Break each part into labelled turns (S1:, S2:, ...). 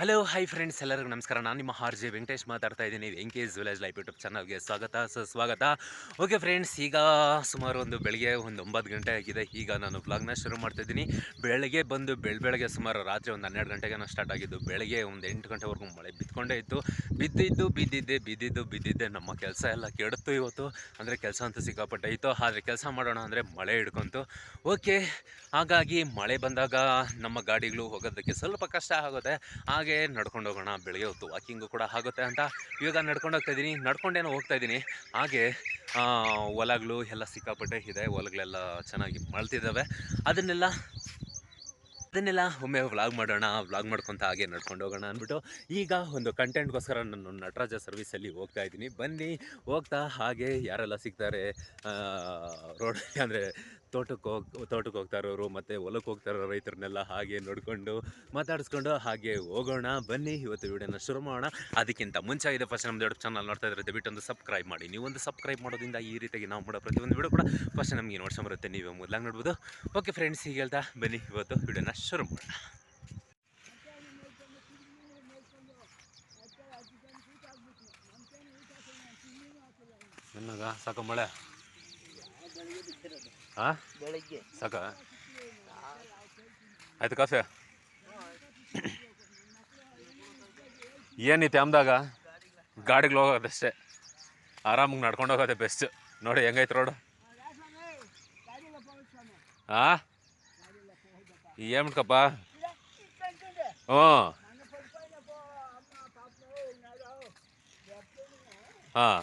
S1: Hello hi friends ಎಲ್ಲರಿಗೂ ನಮಸ್ಕಾರ. ನಾನು ನಿಮ್ಮ ಆರ್ ಜೆ ವೆಂಕಟೇಶ್ ಮಾತಾಡ್ತಾ ಇದ್ದೀನಿ. ವೆಂಕೇಶ್ ವಿಲೇಜ್ ಲೈಫ್ ಯೂಟ್ಯೂಬ್ ಚಾನಲ್ಗೆ ಸ್ವಾಗತ ಸುಸ್ವಾಗತ ಓಕೆ ಫ್ರೆಂಡ್ಸ್ ಈಗ ಸುಮಾರು ಒಂದು ಬೆಳಗ್ಗೆ ಒಂದು ಒಂಬತ್ತು ಗಂಟೆ ಆಗಿದೆ. ಈಗ ನಾನು ಬ್ಲಾಗ್ನ ಶುರು ಮಾಡ್ತಾ ಇದ್ದೀನಿ. ಬೆಳಗ್ಗೆ ಬಂದು ಬೆಳ, ಬೆಳಗ್ಗೆ ಸುಮಾರು ರಾತ್ರಿ ಒಂದು ಹನ್ನೆರಡು ಗಂಟೆಗೆ ಸ್ಟಾರ್ಟ್ ಆಗಿದ್ದು. ಬೆಳಗ್ಗೆ ಒಂದು ಎಂಟು ಗಂಟೆವರೆಗೂ ಮಳೆ ಬಿತ್ಕೊಂಡೇ ಇತ್ತು. ಬಿದ್ದಿದ್ದು, ಬಿದ್ದಿದ್ದೆ ಬಿದ್ದಿದ್ದು, ಬಿದ್ದಿದ್ದೆ. ನಮ್ಮ ಕೆಲಸ ಎಲ್ಲ ಕೆಡುತ್ತು ಇವತ್ತು. ಅಂದರೆ ಕೆಲಸ ಅಂತೂ ಸಿಕ್ಕಾಪಟ್ಟೆ ಇತ್ತು. ಆದರೆ ಕೆಲಸ ಮಾಡೋಣ ಅಂದರೆ ಮಳೆ ಹಿಡ್ಕೊಂತು. ಓಕೆ ಹಾಗಾಗಿ ಮಳೆ ಬಂದಾಗ ನಮ್ಮ ಗಾಡಿಗಳು ಹೋಗೋದಕ್ಕೆ ಸ್ವಲ್ಪ ಕಷ್ಟ ಆಗುತ್ತೆ. ಹಾಗೆ ನಡ್ಕೊಂಡು ಹೋಗೋಣ. ಬೆಳಗ್ಗೆ ಹೊತ್ತು ವಾಕಿಂಗು ಕೂಡ ಆಗುತ್ತೆ ಅಂತ ಇವಾಗ ನಡ್ಕೊಂಡು ಹೋಗ್ತಾ ಇದ್ದೀನಿ ನಡ್ಕೊಂಡೇನೋ ಹೋಗ್ತಾ ಇದ್ದೀನಿ ಹಾಗೆ ಹೊಲಗಳು ಎಲ್ಲ ಸಿಕ್ಕಾಪಟ್ಟೆ ಇದೆ. ಹೊಲಗಳೆಲ್ಲ ಚೆನ್ನಾಗಿ ಮಳ್ತಿದ್ದಾವೆ ಅದನ್ನೆಲ್ಲ ಅದನ್ನೆಲ್ಲ ಒಮ್ಮೆ ವ್ಲಾಗ್ ಮಾಡೋಣ ವ್ಲಾಗ್ ಮಾಡ್ಕೊತ ಹಾಗೆ ನಡ್ಕೊಂಡು ಹೋಗೋಣ ಅಂದ್ಬಿಟ್ಟು ಈಗ ಒಂದು ಕಂಟೆಂಟ್ಗೋಸ್ಕರ ನಾನು ನಟರಾಜ ಸರ್ವಿಸಲ್ಲಿ ಹೋಗ್ತಾ ಇದ್ದೀನಿ ಬನ್ನಿ, ಹೋಗ್ತಾ ಹಾಗೆ ಯಾರೆಲ್ಲ ಸಿಗ್ತಾರೆ ರೋಡ್ ಅಂದರೆ ತೋಟಕ್ಕೆ ಹೋಗಿ, ತೋಟಕ್ಕೆ ಹೋಗ್ತಾ ಇರೋರು ಮತ್ತು ಹೊಲಕ್ಕೆ ಹೋಗ್ತಾ ಇರೋ ರೈತರನ್ನೆಲ್ಲ ಹಾಗೆ ನೋಡಿಕೊಂಡು ಮಾತಾಡಿಸ್ಕೊಂಡು ಹಾಗೆ ಹೋಗೋಣ, ಬನ್ನಿ. ಇವತ್ತು ವಿಡಿಯೋನ ಶುರು ಮಾಡೋಣ. ಅದಕ್ಕಿಂತ ಮುಂಚೆ ಇದೆ ಫಸ್ಟ್ ನಮ್ಮ ದೊಡ್ಡ ಚಾನಲ್ ನೋಡ್ತಾ ಇದ್ರೆ ದಯವಿಟ್ಟು ಒಂದು ಸಬ್ಸ್ಕ್ರೈಬ್ ಮಾಡಿ. ನೀವು ಒಂದು ಸಬ್ಸ್ಕ್ರೈಬ್ ಮಾಡೋದ್ರಿಂದ ಈ ರೀತಿಯಾಗಿ ನಾವು ಮಾಡೋ ಪ್ರತಿಯೊಂದು ವಿಡಿಯೋ ಕೂಡ ಫಸ್ಟ್ ನಮಗೆ ನೋಡ್ಕೊಂಬರುತ್ತೆ ನೀವೇ ಮೊದಲಾಗಿ ನೋಡ್ಬೋದು. ಓಕೆ ಫ್ರೆಂಡ್ಸ್ ಹೀಗೆ ಹೇಳ್ತಾ ಬನ್ನಿ. ಇವತ್ತು ವಿಡಿಯೋನ ಶುರು ಮಾಡೋಣ. ಸಾಕ ಮಳೆ. ಹಾಂ ಸಾಕ? ಆಯ್ತು ಕಾಫಿ ಏನಿತ್ತು ಅಮ್ದಾಗ? ಗಾಡಿಗಳು ಹೋಗೋದಷ್ಟೇ. ಆರಾಮಾಗಿ ನಡ್ಕೊಂಡು ಹೋಗೋದೆ ಬೆಸ್ಟ್ ನೋಡಿ ಹೆಂಗೈತೆ ರೋಡು ಆ? ಏನ್ಕಪ್ಪ? ಹ್ಞೂ. ಹಾಂ.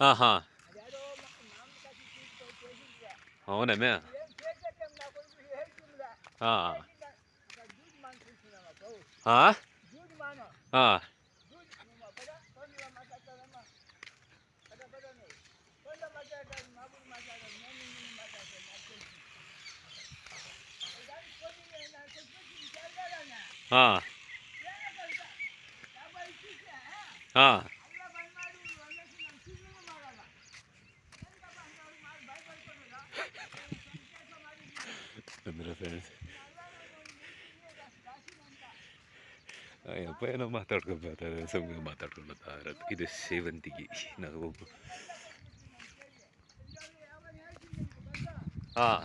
S1: ఆహా
S2: అదేదో మామూలు కాఫీ తీసుకొని
S1: ಅಂದ್ರೆ ಅಯ್ಯಪ್ಪ ಏನೋ ಮಾತಾಡ್ಕೊಂಡು ಮಾತಾಡ ಸುಮ್ಮನೆ ಮಾತಾಡ್ಕೊಂಡು ಇರೋದು ಇದು ಸೇವಂತಿಗೆ ನಾವು ಹಾಂ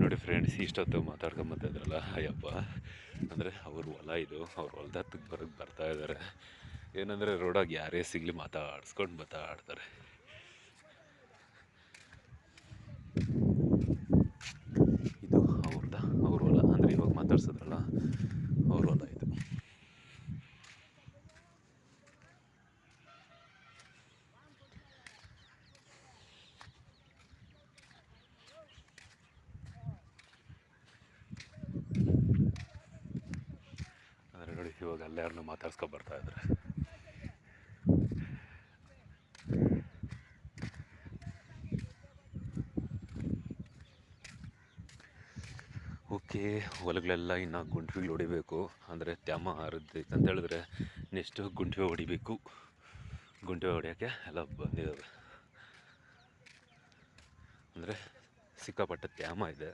S1: ನೋಡಿ ಫ್ರೆಂಡ್ಸ್ ಇಷ್ಟೊತ್ತು ಮಾತಾಡ್ಕೊಂಬತ್ತಾ ಇದ್ರಲ್ಲ ಅಯ್ಯಪ್ಪ. ಅಂದರೆ ಅವ್ರ ಹೊಲ ಇದು, ಅವ್ರ ಹೊಲದ ಹತ್ತಕ್ಕೆ ಬರೋಕ್ಕೆ ಬರ್ತಾ ಇದ್ದಾರೆ ಏನಂದರೆ ರೋಡಾಗಿ ಯಾರೇ ಸಿಗಲಿ ಮಾತಾಡ್ಸ್ಕೊಂಡು ಮಾತಾಡ್ತಾರೆ ಇದು ಅವ್ರದ ಅವ್ರ ಹೊಲ ಅಂದರೆ ಇವಾಗ ಮಾತಾಡ್ಸಿದ್ರಲ್ಲ ಅವ್ರ ಹೊಲ ಇದು ಅಂದರೆ ನೋಡಿ ಇವಾಗ ಅಲ್ಲೇ ಯಾರನ್ನ ಮಾತಾಡ್ಸ್ಕೊ ಬರ್ತಾ ಇದ್ದಾರೆ ಓಕೆ, ಹೊಲಗಳೆಲ್ಲ ಇನ್ನು ಗುಂಟ್ವಿಗಳು ಹೊಡಿಬೇಕು. ಅಂದರೆ ತ್ಯಾಮ ಹರಿದೈತೆ ಅಂತ ಹೇಳಿದ್ರೆ ನೆಕ್ಸ್ಟು ಗುಂಟ್ವೆ ಹೊಡಿಬೇಕು. ಗುಂಟ್ವೆ ಹೊಡಿಯೋಕ್ಕೆ ಎಲ್ಲ ಬಂದಿದ್ದಾವೆ ಅಂದರೆ ಸಿಕ್ಕಾಪಟ್ಟೆ ತ್ಯಾಮ ಇದೆ.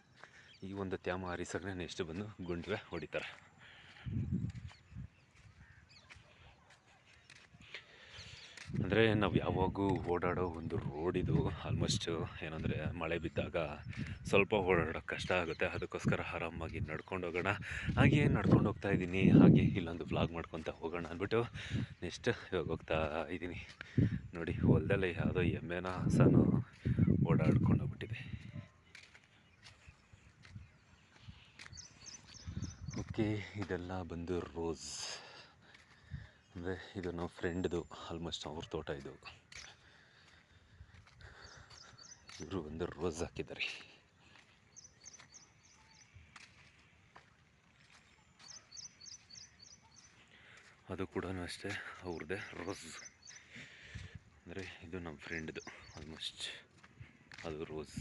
S1: ಈ ಒಂದು ತ್ಯಾಮ ಹರಿಸೋಕೆ ನೆಕ್ಸ್ಟ್ ಬಂದು ಗುಂಟ್ವೆ ಹೊಡಿತಾರೆ. ಅಂದರೆ ನಾವು ಯಾವಾಗೂ ಓಡಾಡೋ ಒಂದು ರೋಡಿದು ಆಲ್ಮೋಸ್ಟ್ ಏನಂದರೆ ಮಳೆ ಬಿದ್ದಾಗ ಸ್ವಲ್ಪ ಓಡಾಡೋಕೆ ಕಷ್ಟ ಆಗುತ್ತೆ. ಅದಕ್ಕೋಸ್ಕರ ಆರಾಮಾಗಿ ನಡ್ಕೊಂಡು ಹೋಗೋಣ. ಹಾಗೆ ನಡ್ಕೊಂಡು ಹೋಗ್ತಾ ಇದ್ದೀನಿ. ಹಾಗೆ ಇಲ್ಲೊಂದು ವ್ಲಾಗ್ ಮಾಡ್ಕೊತ ಹೋಗೋಣ ಅಂದ್ಬಿಟ್ಟು ನೆಕ್ಸ್ಟ್ ಇವಾಗ ಹೋಗ್ತಾ ಇದ್ದೀನಿ. ನೋಡಿ, ಹೊಲದಲ್ಲಿ ಯಾವುದೋ ಎಮ್ಮೆನ ಹಸನು ಓಡಾಡ್ಕೊಂಡು ಹೋಗ್ಬಿಟ್ಟಿದೆ. ಓಕೆ ಇದೆಲ್ಲ ಬಂದು ರೋಸ್ ಅಂದರೆ ಇದು ನಮ್ಮ ಫ್ರೆಂಡ್ದು ಆಲ್ಮೋಸ್ಟ್ ಅವ್ರ ತೋಟ ಇದು. ಇವರು ಒಂದು ರೋಸ್ ಹಾಕಿದ್ದಾರೆ. ಅದು ಕೂಡ ಅಷ್ಟೇ ಅವ್ರದ್ದೇ ರೋಸ್ ಅಂದರೆ ಇದು ನಮ್ಮ ಫ್ರೆಂಡ್ದು ಆಲ್ಮೋಸ್ಟ್ ಅದು ರೋಸ್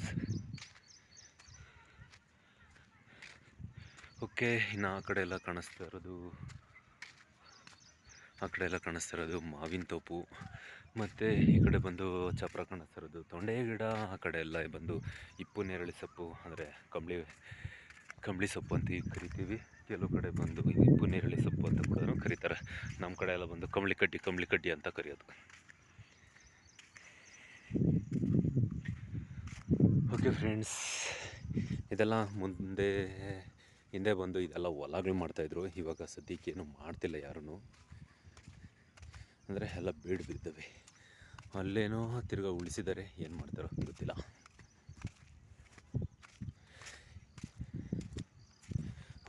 S1: ಓಕೆ ಇನ್ನು ಆ ಕಡೆ ಎಲ್ಲ ಕಾಣಿಸ್ತಾ ಇರೋದು ಆ ಕಡೆ ಎಲ್ಲ ಕಾಣಿಸ್ತಾ ಇರೋದು ಮಾವಿನ ತೋಪು. ಮತ್ತು ಈ ಕಡೆ ಬಂದು ಚಪ್ರ ಕಾಣಿಸ್ತಾ ಇರೋದು ತೊಂಡೆ ಗಿಡ, ಆ ಕಡೆ ಎಲ್ಲ ಬಂದು ಇಪ್ಪು ನೇರಳೆ ಸೊಪ್ಪು, ಅಂದರೆ ಕಂಬಳಿ ಕಂಬಳಿ ಸೊಪ್ಪು ಅಂತ ಈಗ ಕರಿತೀವಿ. ಕೆಲವು ಕಡೆ ಬಂದು ಇಪ್ಪು ನೇರಳೆ ಸೊಪ್ಪು ಅಂತ ಕೂಡ ಕರೀತಾರೆ. ನಮ್ಮ ಕಡೆ ಎಲ್ಲ ಬಂದು ಕಂಬಳಿ ಕಡ್ಡಿ ಕಂಬಳಿ ಕಡ್ಡಿ ಅಂತ ಕರೆಯೋದು. ಓಕೆ ಫ್ರೆಂಡ್ಸ್ ಇದೆಲ್ಲ ಮುಂದೆ, ಹಿಂದೆ ಬಂದು ಇದೆಲ್ಲ ಹೊಲಗಳು ಮಾಡ್ತಾಯಿದ್ರು ಇವಾಗ ಸದ್ಯಕ್ಕೆ ಏನು ಮಾಡ್ತಿಲ್ಲ ಯಾರೂ ಅಂದರೆ ಎಲ್ಲ ಬೀಡು ಬಿದ್ದವೆ ಅಲ್ಲೇನೋ ತಿರ್ಗಾ ಉಳಿಸಿದ್ದಾರೆ ಏನು ಮಾಡ್ತಾರೋ ಗೊತ್ತಿಲ್ಲ.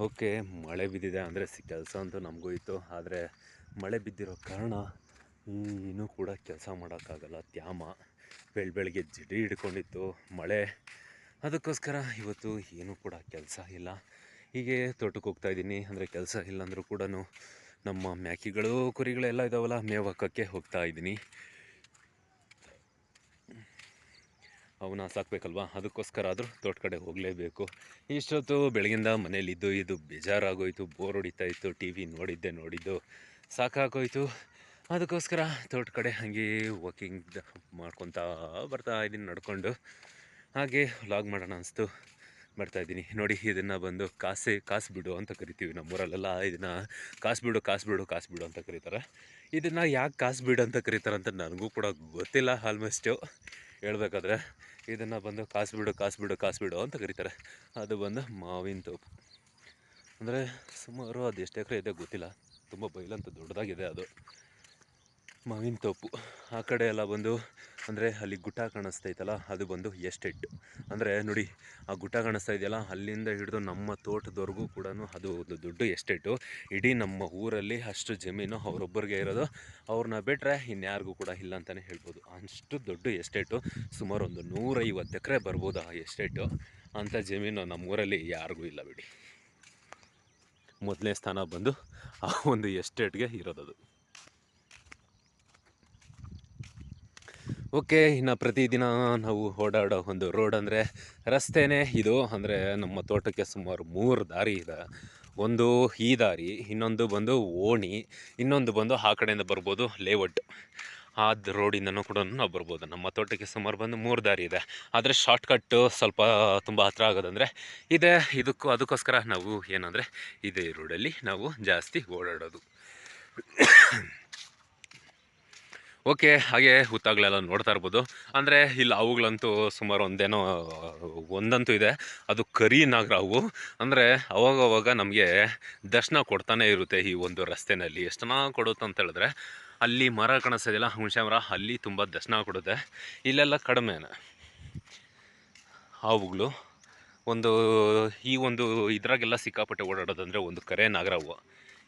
S1: ಓಕೆ, ಮಳೆ ಬಿದ್ದಿದೆ ಅಂದರೆ ಸಿ ಕೆಲಸ ಅಂತೂ ನಮಗೂ ಇತ್ತು. ಆದರೆ ಮಳೆ ಬಿದ್ದಿರೋ ಕಾರಣ ಇನ್ನೂ ಕೂಡ ಕೆಲಸ ಮಾಡೋಕ್ಕಾಗಲ್ಲ. ತ್ಯಾಮ ಬೆಳ ಬೆಳಗ್ಗೆ ಜಿಡಿ ಹಿಡ್ಕೊಂಡಿತ್ತು. ಮಳೆ ಅದಕ್ಕೋಸ್ಕರ ಇವತ್ತು ಏನೂ ಕೂಡ ಕೆಲಸ ಇಲ್ಲ. ಹೀಗೆ ತೋಟಕ್ಕೆ ಹೋಗ್ತಾ ಇದ್ದೀನಿ. ಅಂದರೆ ಕೆಲಸ ಇಲ್ಲ ಅಂದರೂ ಕೂಡ ನಮ್ಮ ಮ್ಯಾಕಿಗಳು, ಕುರಿಗಳೆಲ್ಲ ಇದಾವಲ್ಲ ಮೇವು ಹಾಕೋಕ್ಕೆ ಹೋಗ್ತಾ ಇದ್ದೀನಿ. ಅವನ್ನ ಸಾಕಬೇಕಲ್ವಾ? ಅದಕ್ಕೋಸ್ಕರ ಆದರೂ ತೋಟ ಕಡೆ ಹೋಗಲೇಬೇಕು. ಇಷ್ಟೊತ್ತು ಬೆಳಗಿಂದ ಮನೇಲಿದ್ದು ಇದು ಬೇಜಾರಾಗೋಯಿತು ಬೋರ್ ಹೊಡಿತಾ ಇತ್ತು ಟಿ ವಿ ನೋಡಿದ್ದೆ, ನೋಡಿದ್ದು ಸಾಕಾಗೋಯಿತು. ಅದಕ್ಕೋಸ್ಕರ ತೋಟ ಕಡೆ ಹಾಗೆ ವಾಕಿಂಗ್ ಮಾಡ್ಕೊತಾ ಬರ್ತಾ ಇದ್ದೀನಿ, ನಡ್ಕೊಂಡು. ಹಾಗೆ ವ್ಲಾಗ್ ಮಾಡೋಣ ಅನಿಸ್ತು. ಬರ್ತಾಯಿದ್ದೀನಿ ನೋಡಿ, ಇದನ್ನು ಬಂದು ಕಾಸೆ ಕಾಸು ಬಿಡು ಅಂತ ಕರಿತೀವಿ ನಮ್ಮೂರಲ್ಲೆಲ್ಲ. ಇದನ್ನು ಕಾಸು ಬಿಡು ಕಾಸು ಬಿಡು ಕಾಸು ಬಿಡು ಅಂತ ಕರೀತಾರೆ. ಇದನ್ನು ಯಾಕೆ ಕಾಸು ಬಿಡು ಅಂತ ಕರೀತಾರೆ ಅಂತ ನನಗೂ ಕೂಡ ಗೊತ್ತಿಲ್ಲ ಆಲ್ಮೋಸ್ಟು. ಹೇಳ್ಬೇಕಾದ್ರೆ ಇದನ್ನು ಬಂದು ಕಾಸು ಬಿಡು ಕಾಸು ಬಿಡು ಕಾಸು ಬಿಡು ಅಂತ ಕರೀತಾರೆ. ಅದು ಬಂದು ಮಾವಿನ ತೋಪು. ಅಂದರೆ ಸುಮಾರು ಅದು ಎಷ್ಟು ಎಕರೆ ಇದೆ ಗೊತ್ತಿಲ್ಲ. ತುಂಬ ಬೈಲಂತ ದೊಡ್ಡದಾಗಿದೆ ಅದು. ಮಾವಿನ ತೋಪು. ಆ ಕಡೆ ಎಲ್ಲ ಬಂದು, ಅಂದರೆ ಅಲ್ಲಿ ಗುಟ್ಟ ಕಾಣಿಸ್ತೈತಲ್ಲ, ಅದು ಬಂದು ಎಸ್ಟೇಟ್. ಅಂದರೆ ನೋಡಿ, ಆ ಗುಟ್ಟ ಕಾಣಿಸ್ತಾ ಇದೆಯಲ್ಲ, ಅಲ್ಲಿಂದ ಹಿಡಿದು ನಮ್ಮ ತೋಟದವರೆಗೂ ಕೂಡ ಅದು ಒಂದು ದೊಡ್ಡ ಎಸ್ಟೇಟು. ಇಡೀ ನಮ್ಮ ಊರಲ್ಲಿ ಅಷ್ಟು ಜಮೀನು ಅವರೊಬ್ಬರಿಗೆ ಇರೋದು, ಅವ್ರನ್ನ ಬಿಟ್ಟರೆ ಇನ್ಯಾರಿಗೂ ಕೂಡ ಇಲ್ಲ ಅಂತಲೇ ಹೇಳ್ಬೋದು. ಅಷ್ಟು ದೊಡ್ಡ ಎಸ್ಟೇಟು. ಸುಮಾರು ಒಂದು ನೂರೈವತ್ತು ಎಕರೆ ಬರ್ಬೋದು ಆ ಎಸ್ಟೇಟು. ಅಂಥ ಜಮೀನು ನಮ್ಮ ಊರಲ್ಲಿ ಯಾರಿಗೂ ಇಲ್ಲ ಬಿಡಿ. ಮೊದಲನೇ ಸ್ಥಾನ ಬಂದು ಆ ಒಂದು ಎಸ್ಟೇಟ್ಗೆ ಇರೋದದು. ಓಕೆ, ಇನ್ನು ಪ್ರತಿದಿನ ನಾವು ಓಡಾಡೋ ಒಂದು ರೋಡ್ ಅಂದರೆ ರಸ್ತೆನೇ ಇದು. ಅಂದರೆ ನಮ್ಮ ತೋಟಕ್ಕೆ ಸುಮಾರು ಮೂರು ದಾರಿ ಇದೆ. ಒಂದು ಈ ದಾರಿ, ಇನ್ನೊಂದು ಬಂದು ಓಣಿ, ಇನ್ನೊಂದು ಬಂದು ಆ ಕಡೆಯಿಂದ ಬರ್ಬೋದು ಲೇಔಟ್. ಆ ರೋಡಿಂದನೂ ಕೂಡ ನಾವು ಬರ್ಬೋದು. ನಮ್ಮ ತೋಟಕ್ಕೆ ಸುಮಾರು ಬಂದು ಮೂರು ದಾರಿ ಇದೆ. ಆದರೆ ಶಾರ್ಟ್ಕಟ್ಟು ಸ್ವಲ್ಪ ತುಂಬ ಹತ್ರ ಆಗೋದಂದರೆ ಇದೆ. ಇದಕ್ಕೂ, ಅದಕ್ಕೋಸ್ಕರ ನಾವು ಏನಂದರೆ ಇದೇ ರೋಡಲ್ಲಿ ನಾವು ಜಾಸ್ತಿ ಓಡಾಡೋದು. ಓಕೆ, ಹಾಗೆ ಹುತ್ತಾಗ್ಲೆಲ್ಲ ನೋಡ್ತಾ ಇರ್ಬೋದು. ಅಂದರೆ ಇಲ್ಲಿ ಅವುಗಳಂತೂ ಸುಮಾರು ಒಂದೇನೋ, ಒಂದಂತೂ ಇದೆ. ಅದು ಕರಿ ನಾಗರ ಅವು ಅಂದರೆ ಅವಾಗವಾಗ ಅವಾಗ ನಮಗೆ ದರ್ಶನ ಕೊಡ್ತಾನೆ ಇರುತ್ತೆ ಈ ಒಂದು ರಸ್ತೆನಲ್ಲಿ. ಎಷ್ಟು ಚೆನ್ನಾಗಿ ಕೊಡುತ್ತೆ ಅಂತ ಹೇಳಿದ್ರೆ, ಅಲ್ಲಿ ಮರ ಕಾಣಿಸೋದಿಲ್ಲ. ಹುಣಸೆ ಅಲ್ಲಿ ತುಂಬ ದರ್ಶನ ಕೊಡುತ್ತೆ. ಇಲ್ಲೆಲ್ಲ ಕಡಿಮೆನೆ. ಅವುಗಳು ಒಂದು, ಈ ಒಂದು ಇದ್ರಾಗೆಲ್ಲ ಸಿಕ್ಕಾಪಟ್ಟೆ ಓಡಾಡೋದಂದರೆ ಒಂದು ಕರೆ ನಾಗರಾವು.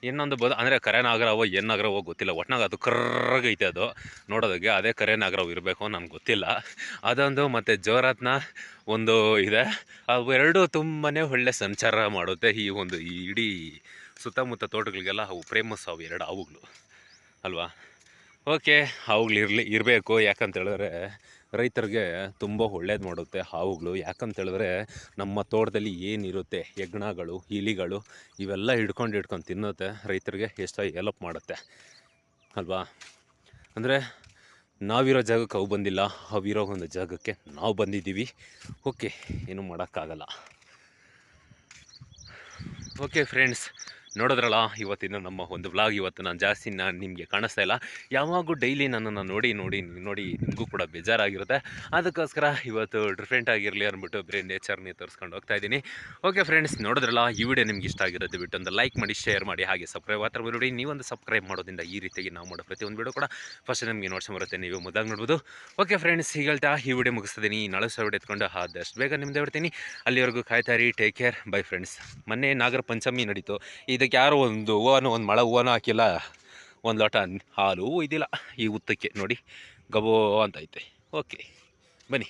S1: ಇನ್ನೊಂದು ಬದ ಅಂದರೆ ಕರೆ ನಾಗರಾವೋ ಏನು ನಾಗರಾವೋ ಗೊತ್ತಿಲ್ಲ. ಒಟ್ನಾಗ ಅದು ಕರ್ರಗೈತೆ ಅದು. ನೋಡೋದಕ್ಕೆ ಅದೇ ಕರೆ ನಾಗರಾವ್ ಇರಬೇಕು ನನಗೆ ಗೊತ್ತಿಲ್ಲ. ಅದೊಂದು ಮತ್ತು ಜೋರಾತ್ನ ಒಂದು ಇದೆ. ಅವೆರಡು ತುಂಬಾ ಒಳ್ಳೆ ಸಂಚಾರ ಮಾಡುತ್ತೆ. ಈ ಒಂದು ಈ ಇಡೀ ಸುತ್ತಮುತ್ತ ತೋಟಗಳಿಗೆಲ್ಲ ಅವು ಫೇಮಸ್ ಅವು ಎರಡು ಅವುಗಳು ಅಲ್ವಾ? ಓಕೆ ಅವುಗಳಿರಲಿ ಇರಬೇಕು. ಯಾಕಂತ ಹೇಳಿದ್ರೆ ರೈತರಿಗೆ ತುಂಬ ಒಳ್ಳೇದು ಮಾಡುತ್ತೆ ಹಾವುಗಳು. ಯಾಕಂತ ಹೇಳಿದ್ರೆ ನಮ್ಮ ತೋಟದಲ್ಲಿ ಏನಿರುತ್ತೆ, ಹೆಗ್ಣಗಳು, ಇಲಿಗಳು, ಇವೆಲ್ಲ ಹಿಡ್ಕೊಂಡು ಹಿಡ್ಕೊಂಡು ತಿನ್ನುತ್ತೆ. ರೈತರಿಗೆ ಎಷ್ಟೋ ಹೆಲ್ಪ್ ಮಾಡುತ್ತೆ. ಅಲ್ವಾ? ಅಂದರೆ ನಾವಿರೋ ಜಾಗಕ್ಕೆ ಅವು ಬಂದಿಲ್ಲ, ಅವಿರೋ ಒಂದು ಜಾಗಕ್ಕೆ ನಾವು ಬಂದಿದ್ದೀವಿ. ಓಕೆ, ಏನು ಮಾಡೋಕ್ಕಾಗಲ್ಲ. ಓಕೆ ಫ್ರೆಂಡ್ಸ್ ನೋಡಿದ್ರಲ್ಲ, ಇವತ್ತಿನ ನಮ್ಮ ಒಂದು ವ್ಲಾಗ್ ಇವತ್ತು ನಾನು ಜಾಸ್ತಿ ನಾನು ನಿಮಗೆ ಕಾಣಿಸ್ತಾ ಇಲ್ಲ. ಯಾವಾಗೂ ಡೈಲಿ ನನ್ನನ್ನು ನೋಡಿ ನೋಡಿ ನೋಡಿ ನಿಮಗೂ ಕೂಡ ಬೇಜಾರಾಗಿರುತ್ತೆ. ಅದಕ್ಕೋಸ್ಕರ ಇವತ್ತು ಡಿಫ್ರೆಂಟ್ ಆಗಿರಲಿ ಅಂದ್ಬಿಟ್ಟು ಬೇರೆ ನೇಚರ್ನೇ ತೋರಿಸ್ಕೊಂಡು ಹೋಗ್ತಾ ಇದ್ದೀನಿ. ಓಕೆ ಫ್ರೆಂಡ್ಸ್ ನೋಡಿದ್ರಲ್ಲ, ಈ ವಿಡಿಯೋ ನಿಮ್ಗೆ ಇಷ್ಟ ಆಗಿರೋದು ಬಿಟ್ಟು ಒಂದು ಲೈಕ್ ಮಾಡಿ ಶೇರ್ ಮಾಡಿ, ಹಾಗೆ ಸಬ್ಸ್ಕ್ರೈಬ್ ಮಾತ್ರ ನೋಡಿ ನೀವೊಂದು ಸಬ್ಸ್ಕ್ರೈಬ್ ಮಾಡೋದ್ರಿಂದ ಈ ರೀತಿಯಾಗಿ ನಾವು ಮಾಡೋ ಪ್ರತಿಯೊಂದು ವಿಡಿಯೋ ಕೂಡ ಫಸ್ಟ್ ನಿಮಗೆ ನೋಡ್ಸ್ಕೊಂಡ್ ಬರುತ್ತೆ, ನೀವು ಮುದ್ದಾಗ ನೋಡ್ಬೋದು. ಓಕೆ ಫ್ರೆಂಡ್ಸ್ ಈಗ ಹೇಳ್ತಾ, ಈ ವಿಡಿಯೋ ಮುಗಿಸ್ತೀನಿ ನಾಳೆ ಸಾವಿರ ಎತ್ಕೊಂಡು ಆದಷ್ಟು ಬೇಗ ನಿಮ್ದೇ ಬಿಡ್ತೀನಿ ಅಲ್ಲಿವರೆಗೂ ಕಾಯ್ತಾ ರೀ ಟೇಕ್ ಕೇರ್ ಬೈ ಫ್ರೆಂಡ್ಸ್ ಮೊನ್ನೆ ನಾಗರ ಪಂಚಮಿ ನಡೀತು. ಇದಕ್ಕೆ ಯಾರು ಒಂದು ಹೂವನೂ ಒಂದು ಮಳ ಹೂವನೂ ಹಾಕಿಲ್ಲ. ಒಂದು ಲೋಟ ಹಾಲು ಇದಿಲ್ಲ. ಈ ಉತ್ತಕ್ಕೆ ನೋಡಿ. ಗಬೋ ಅಂತ ಐತೆ ಓಕೆ, ಬನ್ನಿ.